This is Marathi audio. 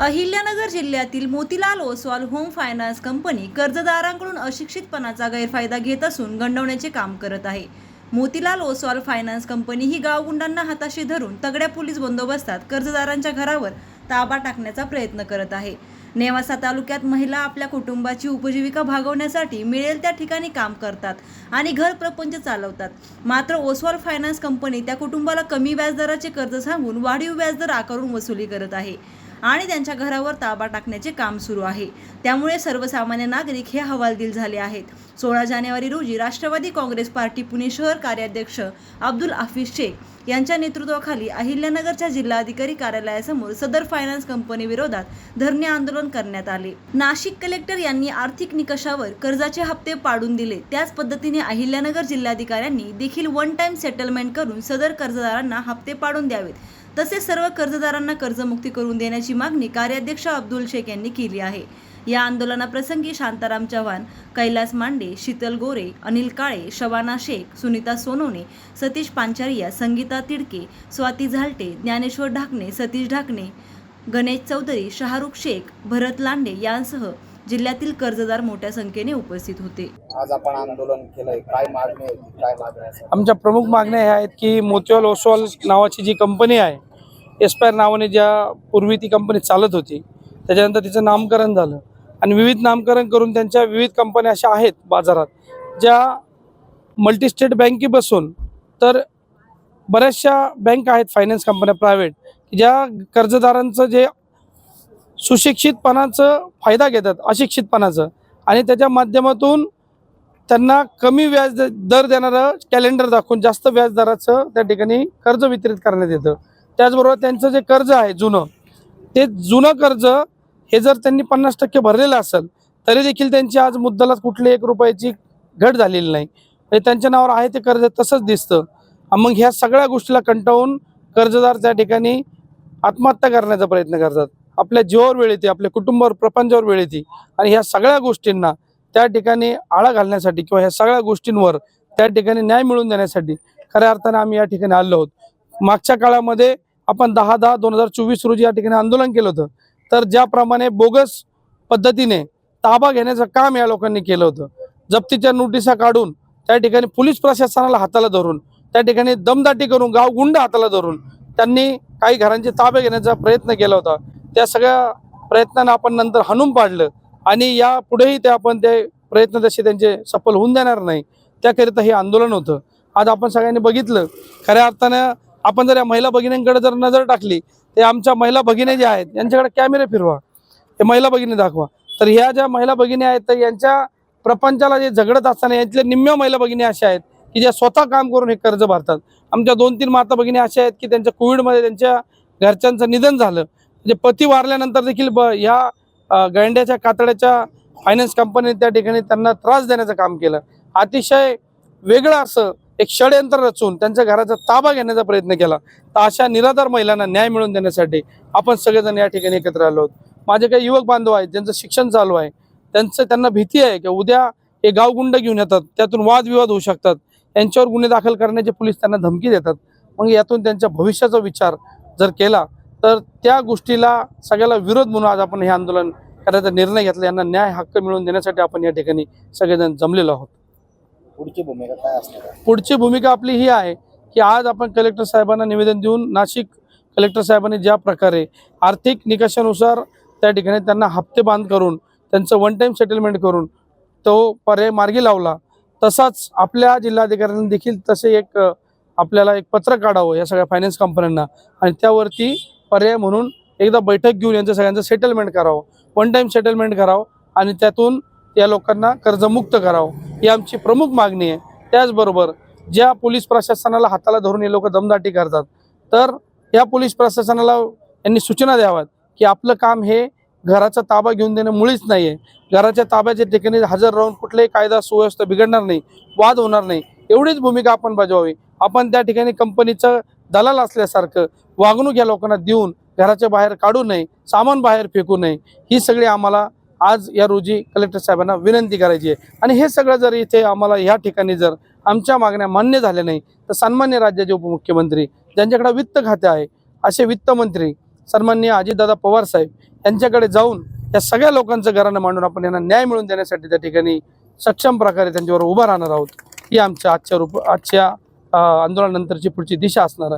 अहिल्यानगर जिल्ह्यातील Motilal Oswal home finance company कर्जदारांकडून अशिक्षितपणाचा गैरफायदा घेत असून गंडवण्याचे काम करत आहे. मोतीलाल ओसवाल फायनान्स कंपनी ही गावगुंडांना हाताशी धरून तगड्या पोलीस बंदोबस्तात कर्जदारांच्या घरावर ताबा टाकण्याचा प्रयत्न करत आहे. नेवासा तालुक्यात महिला आपल्या कुटुंबाची उपजीविका भागवण्यासाठी मिळेल त्या ठिकाणी काम करतात आणि घर प्रपंच चालवतात. मात्र ओसवाल फायनान्स कंपनी त्या कुटुंबाला कमी व्याजदराचे कर्ज सांगून वाढीव व्याजदर आकारून वसुली करत आहे आणि त्यांच्या घरावर ताबा टाकण्याचे काम सुरू आहे. त्यामुळे सर्वसामान्य नागरिक हे हवालदिल झाले आहेत. सोळा जानेवारी रोजी राष्ट्रवादी काँग्रेस पार्टी पुणे शहर कार्याध्यक्ष अब्दुल हाफिज शेख यांच्या नेतृत्वाखाली अहिल्यानगरच्या जिल्हाधिकारी कार्यालयासमोर सदर फायनान्स कंपनी विरोधात धरणे आंदोलन करण्यात आले. नाशिक कलेक्टर यांनी आर्थिक निकषावर कर्जाचे हप्ते पाडून दिले. त्याच पद्धतीने अहिल्यानगर जिल्हाधिकाऱ्यांनी देखील वन टाइम सेटलमेंट करून सदर कर्जदारांना हप्ते पाडून द्यावेत. तसेच सर्व कर्जदारांना कर्जमुक्ती करून देण्याची मागणी कार्याध्यक्ष अब्दुल शेख यांनी केली आहे. या आंदोलनाप्रसंगी शांताराम चव्हाण कैलास मांडे शीतल गोरे अनिल काळे शबाना शेख सुनीता सोनवणे सतीश पांचारिया संगीता तिडके स्वाती झालटे ज्ञानेश्वर ढाकणे सतीश ढाकणे गणेश चौधरी शहारुख शेख भरत लांडे यांसह जिल्ह्यातील कर्जदार मोठ्या संख्येने उपस्थित होते. आज आपण आंदोलन केलंय. काय मागणी काय आमच्या प्रमुख मागण्या ह्या आहेत की मोतीवाल ओसवाल नावाची जी कंपनी आहे एस्पायर नावाने ज्या पूर्वी ती कंपनी चालत होती त्याच्यानंतर तिचं नामकरण झालं. आणि विविध नामकरण करून त्यांच्या विविध कंपन्या अशा आहेत बाजारात ज्या मल्टीस्टेट बँकी बसून तर बऱ्याचशा बँक आहेत फायनान्स कंपन्या प्रायव्हेट ज्या कर्जदारांचं जे सुशिक्षितपणाचं फायदा घेतात अशिक्षितपणाचं. आणि त्याच्या माध्यमातून त्यांना कमी व्याज दर देणारं कॅलेंडर दाखवून जास्त व्याज दराचं त्या ठिकाणी कर्ज वितरित करण्यात येतं. त्याचबरोबर त्यांचं जे कर्ज आहे जुनं ते जुनं कर्ज हे जर त्यांनी पन्नास टक्के भरलेलं असेल तरी देखील त्यांची आज मुद्दलात कुठली एक रुपयाची घट झालेली नाही. म्हणजे त्यांच्या नावावर आहे ते कर्ज तसंच दिसतं. मग ह्या सगळ्या गोष्टीला कंटाळून कर्जदार त्या ठिकाणी आत्महत्या करण्याचा प्रयत्न करतात. आपल्या जीवावर वेळ येते आपल्या कुटुंबावर प्रपंचावर वेळ येते. आणि ह्या सगळ्या गोष्टींना त्या ठिकाणी आळा घालण्यासाठी किंवा ह्या सगळ्या गोष्टींवर त्या ठिकाणी न्याय मिळवून देण्यासाठी खऱ्या अर्थाने आम्ही या ठिकाणी आलो आहोत. मागच्या काळामध्ये आपण दहा दहा दोन हजार चोवीस रोजी या ठिकाणी आंदोलन केलं होतं. तर ज्याप्रमाणे बोगस पद्धतीने ताबा घेण्याचं काम या लोकांनी केलं होतं. जप्तीच्या नोटिसा काढून त्या ठिकाणी पोलीस प्रशासनाला हाताला धरून त्या ठिकाणी दमदाटी करून गाव गुंड हाताला धरून त्यांनी काही घरांचे ताबे घेण्याचा प्रयत्न केला होता. त्या सगळ्या प्रयत्नांना आपण नंतर हणून पाडलं आणि या पुढेही ते आपण ते प्रयत्न तसे त्यांचे सफल होऊन देणार नाही त्याकरिता हे आंदोलन होतं. आज आपण सगळ्यांनी बघितलं खऱ्या अर्थानं आपण जर या महिला भगिनींकडे जर नजर टाकली ते आमच्या महिला भगिनी ज्या आहेत यांच्याकडे कॅमेरे फिरवा. हे महिला भगिनी दाखवा. तर ह्या ज्या महिला भगिनी आहेत तर यांच्या प्रपंचाला जे झगडत असताना यांच्या निम्म्या महिला भगिनी अशा आहेत की ज्या स्वतः काम करून हे कर्ज भरतात. आमच्या दोन तीन माता भगिनी अशा आहेत की त्यांच्या कोविडमध्ये त्यांच्या घरच्यांचं निधन झालं. म्हणजे पती वारल्यानंतर देखील ब ह्या गंड्याच्या कातड्याच्या फायनान्स कंपनीने त्या ठिकाणी त्यांना त्रास देण्याचं काम केलं. अतिशय वेगळं असं एक षडयंत्र रचून त्यांच्या घराचा ताबा घेण्याचा प्रयत्न केला. तर अशा निराधार महिलांना न्याय मिळवून देण्यासाठी आपण सगळेजण या ठिकाणी एकत्र आलो आहोत. माझे काही युवक बांधव आहेत ज्यांचं शिक्षण चालू आहे. त्यांचं त्यांना भीती आहे की उद्या हे गावगुंड घेऊन येतात त्यातून वादविवाद होऊ शकतात. यांच्यावर गुन्हे दाखल करण्याचे पोलीस त्यांना धमकी देतात. मग यातून त्यांच्या भविष्याचा विचार जर केला तर त्या गोष्टीला सगळ्याला विरोध म्हणून आज आपण हे आंदोलन करायचा निर्णय घेतला. यांना न्याय हक्क मिळवून देण्यासाठी आपण या ठिकाणी सगळेजण जमलेलो आहोत. पुढची भूमिका काय असणार पुढची भूमिका आपली ही आहे की आज आपण कलेक्टर साहेबांना निवेदन देऊन नाशिक कलेक्टर साहेबांनी ज्या प्रकारे आर्थिक निकषानुसार त्या ठिकाणी त्यांना हप्ते बांध करून त्यांचं वन टाईम सेटलमेंट करून तो पर्याय मार्गी लावला तसाच आपल्या जिल्हाधिकाऱ्यांनी देखील तसे एक आपल्याला एक पत्र काढावं या सगळ्या फायनान्स कंपन्यांना आणि त्यावरती पर्याय म्हणून एकदा बैठक घेऊन यांचं सगळ्यांचं सेटलमेंट करावं. वन टाईम सेटलमेंट करावं आणि त्यातून या लोकांना कर्जमुक्त करावं. ही आमची प्रमुख मागणी आहे. त्याचबरोबर ज्या पोलीस प्रशासनाला हाताला धरून हे लोक दमदाटी करतात तर या पोलीस प्रशासनाला यांनी सूचना द्याव्यात की आपलं काम हे घराचा ताबा घेऊन देणं मुळीच नाही आहे घराच्या ताब्याच्या ठिकाणी हजर राहून कुठलाही कायदा सुव्यवस्था बिघडणार नाही वाद होणार नाही. एवढीच भूमिका आपण बजावावी. आपण त्या ठिकाणी कंपनीचं दलाल असल्यासारखं वागणूक या लोकांना देऊन घराच्या बाहेर काढू नये सामान बाहेर फेकू नये. ही सगळी आम्हाला आज या रोजी कलेक्टर साहेबांना विनंती करायची आहे. आणि हे सगळं जर इथे आम्हाला या ठिकाणी जर आमच्या मागण्या मान्य झाल्या नाही तर सन्मान्य राज्याचे उपमुख्यमंत्री ज्यांच्याकडे वित्त खाते आहे असे वित्तमंत्री सन्माननीय अजितदादा पवार साहेब यांच्याकडे जाऊन या सगळ्या लोकांचं घरानं मांडून आपण यांना न्याय मिळवून देण्यासाठी त्या ठिकाणी सक्षम प्रकारे त्यांच्यावर उभा राहणार आहोत. ही आमच्या आजच्या रूप आजच्या आंदोलनानंतरची पुढची दिशा असणार आहे.